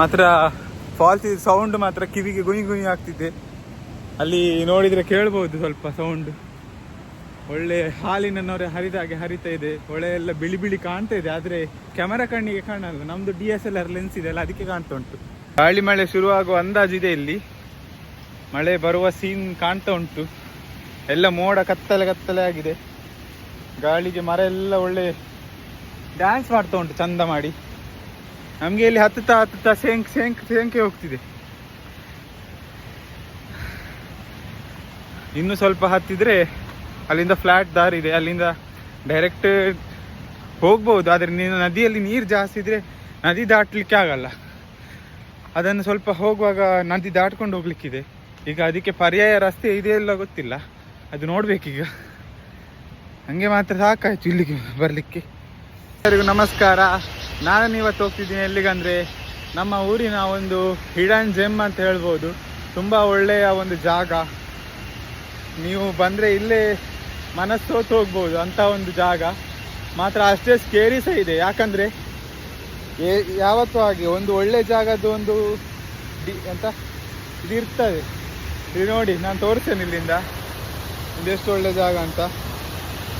ಮಾತ್ರ falls sound ಮಾತ್ರ ಕಿವಿಗೆ ಗುಯಿ ಗುಯಿ ಆಗ್ತಿದೆ. ಅಲ್ಲಿ ನೋಡಿದ್ರೆ ಕೇಳ್ಬೋದು ಸ್ವಲ್ಪ ಸೌಂಡ್ ಒಳ್ಳೆ ಹಾಲಿನ ನೊರೆ ಹರಿದ ಹಾಗೆ ಹರಿತಾ ಇದೆ. ಹೊಳೆ ಎಲ್ಲ ಬಿಳಿ ಬಿಳಿ ಕಾಣ್ತಾ ಇದೆ. ಆದ್ರೆ ಕ್ಯಾಮರಾ ಕಣ್ಣಿಗೆ ಕಾಣಲ್ಲ. ನಮ್ದು D S L R lens ಇದೆ ಅಲ್ಲ, ಅದಕ್ಕೆ ಕಾಣ್ತಾ ಉಂಟು. ಗಾಳಿ ಮಳೆ ಶುರುವಾಗುವ ಅಂದಾಜಿದೆ ಇಲ್ಲಿ. ಮಳೆ ಬರುವ ಸೀನ್ ಕಾಣ್ತಾ ಉಂಟು. ಎಲ್ಲ ಮೋಡ ಕತ್ತಲೆ ಕತ್ತಲೆ ಆಗಿದೆ. ಗಾಳಿಗೆ ಮರ ಎಲ್ಲ ಒಳ್ಳೆ ಡ್ಯಾನ್ಸ್ ಮಾಡ್ತಾ ಉಂಟು, ಚಂದ ಮಾಡಿ. ನಮಗೆ ಇಲ್ಲಿ ಹತ್ತುತ್ತಾ ಹತ್ತುತ್ತಾ ಸೇಂಕ್ ಸೇಂಕ್ ಸೇಂಕೆ ಹೋಗ್ತಿದೆ. ಇನ್ನು ಸ್ವಲ್ಪ ಹತ್ತಿದ್ರೆ ಅಲ್ಲಿಂದ ಫ್ಲಾಟ್ ದಾರಿ ಇದೆ. ಅಲ್ಲಿಂದ ಡೈರೆಕ್ಟ್ ಹೋಗ್ಬೋದು. ಆದರೆ ನೀನು ನದಿಯಲ್ಲಿ ನೀರು ಜಾಸ್ತಿ ಇದ್ರೆ ನದಿ ದಾಟಲಿಕ್ಕೆ ಆಗಲ್ಲ. ಅದನ್ನು ಸ್ವಲ್ಪ ಹೋಗುವಾಗ ನದಿ ದಾಟ್ಕೊಂಡು ಹೋಗ್ಲಿಕ್ಕಿದೆ. ಈಗ ಅದಕ್ಕೆ ಪರ್ಯಾಯ ರಸ್ತೆ ಇದೆ ಎಲ್ಲ ಗೊತ್ತಿಲ್ಲ. ಅದು ನೋಡ್ಬೇಕೀಗ. ಹಂಗೆ ಮಾತ್ರ ಸಾಕಾಯ್ತು ಇಲ್ಲಿಗೆ ಬರಲಿಕ್ಕೆ. ಎಲ್ಲರಿಗೂ ನಮಸ್ಕಾರ. ನಾನು ಇವತ್ತು ಹೋಗ್ತಿದ್ದೀನಿ ಎಲ್ಲಿಗಂದ್ರೆ ನಮ್ಮ ಊರಿನ ಒಂದು ಹಿಡನ್ ಜೆಮ್ ಅಂತ ಹೇಳ್ಬೋದು. ತುಂಬ ಒಳ್ಳೆಯ ಒಂದು ಜಾಗ. ನೀವು ಬಂದರೆ ಇಲ್ಲೇ ಮನಸ್ಸೋತು ಹೋಗ್ಬೋದು ಅಂತ ಒಂದು ಜಾಗ. ಮಾತ್ರ ಅಷ್ಟೇ ಸ್ಕೇರಿ ಸಹ ಇದೆ. ಯಾಕಂದರೆ ಯಾವತ್ತೂ ಹಾಗೆ ಒಂದು ಒಳ್ಳೆ ಜಾಗದ್ದು ಒಂದು ಡಿ ಅಂತ ಇದು ಇರ್ತದೆ. ಇದು ನೋಡಿ ನಾನು ತೋರಿಸ್ತೇನೆ ಇಲ್ಲಿಂದ. ಇದೆಷ್ಟು ಒಳ್ಳೆ ಜಾಗ ಅಂತ.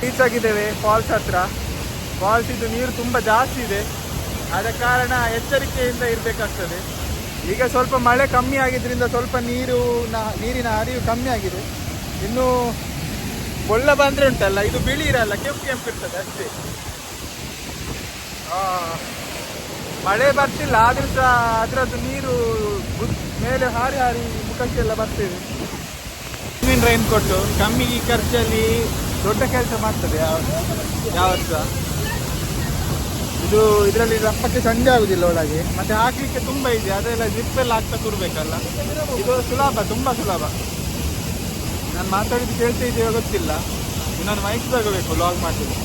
ರೀಚ್ ಆಗಿದ್ದೇವೆ ಫಾಲ್ಸ್ ಹತ್ರ. ಫಾಲ್ಸ್ ಇದು ನೀರು ತುಂಬ ಜಾಸ್ತಿ ಇದೆ. ಆದ ಕಾರಣ ಎಚ್ಚರಿಕೆಯಿಂದ ಇರಬೇಕಾಗ್ತದೆ. ಈಗ ಸ್ವಲ್ಪ ಮಳೆ ಕಮ್ಮಿ ಆಗಿದ್ದರಿಂದ ಸ್ವಲ್ಪ ನೀರು ನೀರಿನ ಹರಿವು ಕಮ್ಮಿ ಆಗಿದೆ. ಇನ್ನು ಕೊಳ್ಳ ಬಂದರೆ ಉಂಟಲ್ಲ ಇದು ಬಿಳಿ ಇರಲ್ಲ ಕೆಂಪು ಕೆಂಪು ಇರ್ತದೆ ಅಷ್ಟೇ. ಆ, ಮಳೆ ಬರ್ತಿಲ್ಲ ಆದ್ರೂ ಸಹ ಅದರದ್ದು ನೀರು ಮೇಲೆ ಹಾರಿ ಹಾರಿ ಮುಖಕ್ಕೆಲ್ಲ ಬರ್ತಿದೆ. ರೈನ್ ಕೊಟ್ಟು ಕಮ್ಮಿ ಖರ್ಚಲ್ಲಿ ದೊಡ್ಡ ಕೆಲಸ ಮಾಡ್ತದೆ ಯಾವತ್ತು ಯಾವ ಇದು ಇದರಲ್ಲಿ ರಪ್ಪಕ್ಕೆ ಸಂಜೆ ಆಗುದಿಲ್ಲ ಒಳಗೆ. ಮತ್ತೆ ಹಾಕ್ಲಿಕ್ಕೆ ತುಂಬಾ ಇದೆ ಅದೆಲ್ಲ ಜಿಪ್ ಎಲ್ಲ ಹಾಕ್ತಾ ಕೂರ್ಬೇಕಲ್ಲ? ಇದು ಸುಲಭ ತುಂಬಾ ಸುಲಭ. ನಾನು ಮಾತಾಡಿದ್ದು ಕೇಳ್ತಾ ಇದೆಯೋ ಗೊತ್ತಿಲ್ಲ. ಇನ್ನೊಂದು ಮೈಕ್ ತಗೋಬೇಕು ಲಾಗ್ ಮಾಡ್ತೀನಿ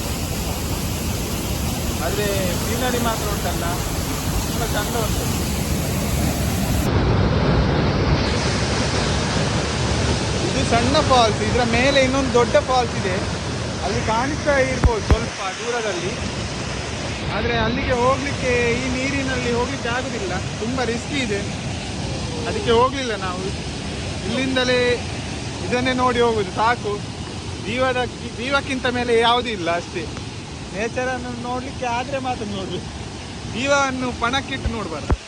ಆದ್ರೆ ಸೀನರಿ ಮಾತ್ರ ಉಂಟಲ್ಲ? ಇದು ಸಣ್ಣ ಫಾಲ್ಸ್ ಇದರ ಮೇಲೆ ಇನ್ನೊಂದು ದೊಡ್ಡ ಫಾಲ್ಸ್ ಇದೆ. ಅಲ್ಲಿ ಕಾಣಿಸ್ತಾ ಇರ್ಬೋದು ಸ್ವಲ್ಪ ದೂರದಲ್ಲಿ. ಆದರೆ ಅಲ್ಲಿಗೆ ಹೋಗ್ಲಿಕ್ಕೆ ಈ ನೀರಿನಲ್ಲಿ ಹೋಗ್ಲಿಕ್ಕೆ ಆಗುದಿಲ್ಲ. ತುಂಬ ರಿಸ್ಕಿ ಇದೆ. ಅದಕ್ಕೆ ಹೋಗಲಿಲ್ಲ ನಾವು. ಇಲ್ಲಿಂದಲೇ ಇದನ್ನೇ ನೋಡಿ ಹೋಗುದು, ಸಾಕು. ಜೀವದ ಜೀವಕ್ಕಿಂತ ಮೇಲೆ ಯಾವುದೂ ಇಲ್ಲ ಅಷ್ಟೇ. ನೇಚರನ್ನು ನೋಡಲಿಕ್ಕೆ ಆದರೆ ಮಾತ್ರ ನೋಡ್ಬೇಕು. ಜೀವವನ್ನು ಪಣಕ್ಕಿಟ್ಟು ನೋಡಬಾರ್ದು.